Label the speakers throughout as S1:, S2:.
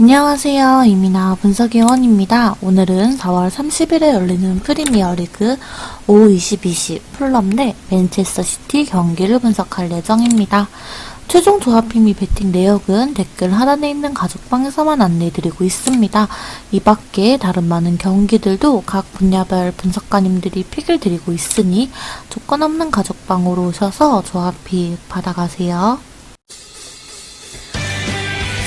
S1: 안녕하세요. 이민아 분석위원입니다. 오늘은 4월 30일에 열리는 프리미어리그 O2020 풀럼 대 맨체스터 시티 경기를 분석할 예정입니다. 최종 조합핑 및 배팅 내역은 댓글 하단에 있는 가족방에서만 안내해드리고 있습니다. 이 밖에 다른 많은 경기들도 각 분야별 분석가님들이 픽을 드리고 있으니 조건 없는 가족방으로 오셔서 조합픽 받아가세요.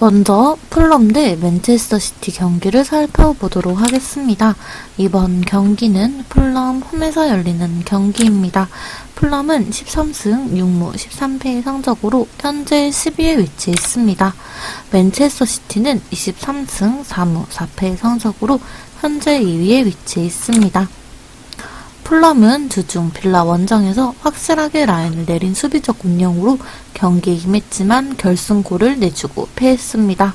S1: 먼저 풀럼 대 맨체스터 시티 경기를 살펴보도록 하겠습니다. 이번 경기는 풀럼 홈에서 열리는 경기입니다. 풀럼은 13승 6무 13패의 성적으로 현재 10위에 위치해 있습니다. 맨체스터 시티는 23승 4무 4패의 성적으로 현재 2위에 위치해 있습니다. 풀럼은 주중 빌라 원정에서 확실하게 라인을 내린 수비적 운영으로 경기에 임했지만 결승골을 내주고 패했습니다.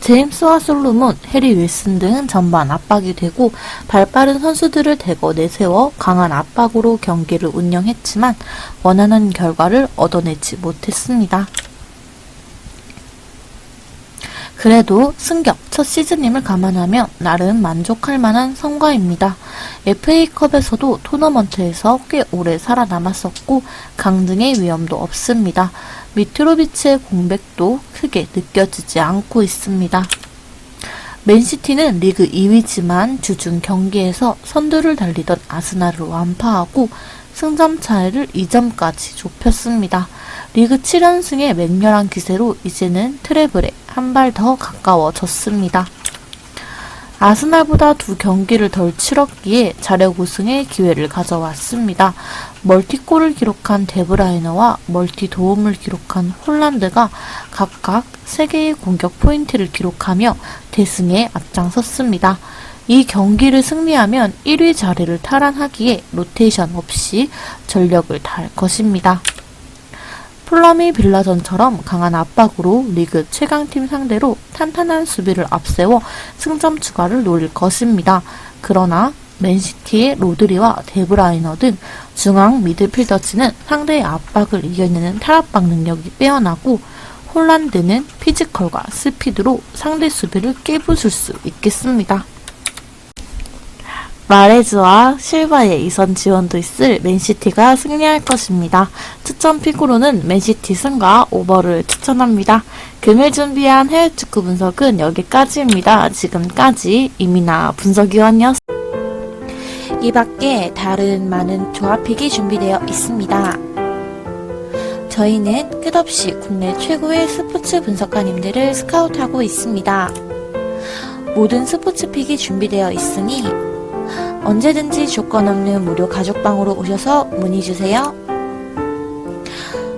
S1: 제임스와 솔로몬, 해리 윌슨 등 전반 압박이 되고 발빠른 선수들을 대거 내세워 강한 압박으로 경기를 운영했지만 원하는 결과를 얻어내지 못했습니다. 그래도 승격 첫 시즌임을 감안하면 나름 만족할 만한 성과입니다. FA컵에서도 토너먼트에서 꽤 오래 살아남았었고 강등의 위험도 없습니다. 미트로비치의 공백도 크게 느껴지지 않고 있습니다. 맨시티는 리그 2위지만 주중 경기에서 선두를 달리던 아스날을 완파하고 승점 차이를 2점까지 좁혔습니다. 리그 7연승의 맹렬한 기세로 이제는 트래블에 한 발 더 가까워졌습니다. 아스날보다 두 경기를 덜 치렀기에 자력 우승의 기회를 가져왔습니다. 멀티골을 기록한 데브라이너와 멀티 도움을 기록한 홀란드가 각각 3개의 공격 포인트를 기록하며 대승에 앞장섰습니다. 이 경기를 승리하면 1위 자리를 탈환하기에 로테이션 없이 전력을 다할 것입니다. 플럼이 빌라전처럼 강한 압박으로 리그 최강팀 상대로 탄탄한 수비를 앞세워 승점 추가를 노릴 것입니다. 그러나 맨시티의 로드리와 데브라이너 등 중앙 미드필더진은 상대의 압박을 이겨내는 탈압박 능력이 빼어나고 홀란드는 피지컬과 스피드로 상대 수비를 깨부술 수 있겠습니다. 마레즈와 실바의 이선 지원도 있을 맨시티가 승리할 것입니다. 추천 픽으로는 맨시티 승과 오버를 추천합니다. 금일 준비한 해외 축구 분석은 여기까지입니다. 지금까지 이민아 분석위원이었습니다. 이 밖에 다른 많은 조합픽이 준비되어 있습니다. 저희는 끝없이 국내 최고의 스포츠 분석가님들을 스카우트하고 있습니다. 모든 스포츠 픽이 준비되어 있으니 언제든지 조건 없는 무료 가족방으로 오셔서 문의 주세요.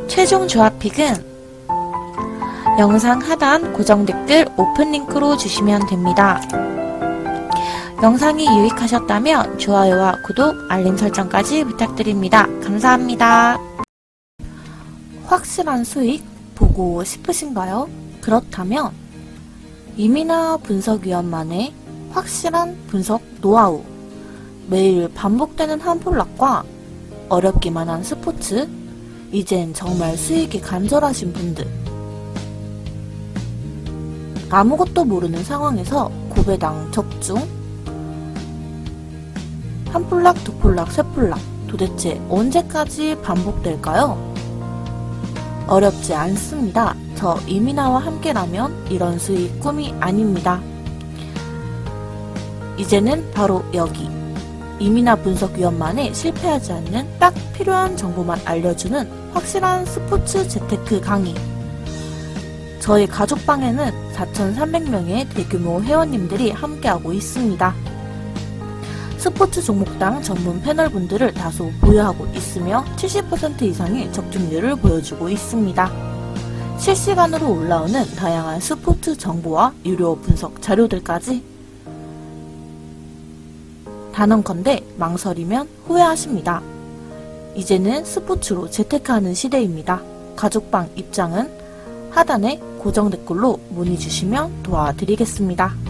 S1: 최종 조합픽은 영상 하단 고정 댓글 오픈 링크로 주시면 됩니다. 영상이 유익하셨다면 좋아요와 구독, 알림 설정까지 부탁드립니다. 감사합니다. 확실한 수익 보고 싶으신가요? 그렇다면 이민아 분석위원만의 확실한 분석 노하우 매일 반복되는 한폴락과 어렵기만 한 스포츠, 이젠 정말 수익이 간절하신 분들. 아무것도 모르는 상황에서 고배당 적중, 한 폴락, 두 폴락, 세 폴락, 도대체 언제까지 반복될까요? 어렵지 않습니다. 저 이민아와 함께라면 이런 수익 꿈이 아닙니다. 이제는 바로 여기. 이민아 분석위원만의 실패하지 않는 딱 필요한 정보만 알려주는 확실한 스포츠 재테크 강의. 저희 가족방에는 4,300명의 대규모 회원님들이 함께하고 있습니다. 스포츠 종목당 전문 패널분들을 다수 보유하고 있으며 70% 이상의 적중률을 보여주고 있습니다. 실시간으로 올라오는 다양한 스포츠 정보와 유료 분석 자료들까지 단언컨대 망설이면 후회하십니다. 이제는 스포츠로 재테크하는 시대입니다. 가족방 입장은 하단에 고정 댓글로 문의 주시면 도와드리겠습니다.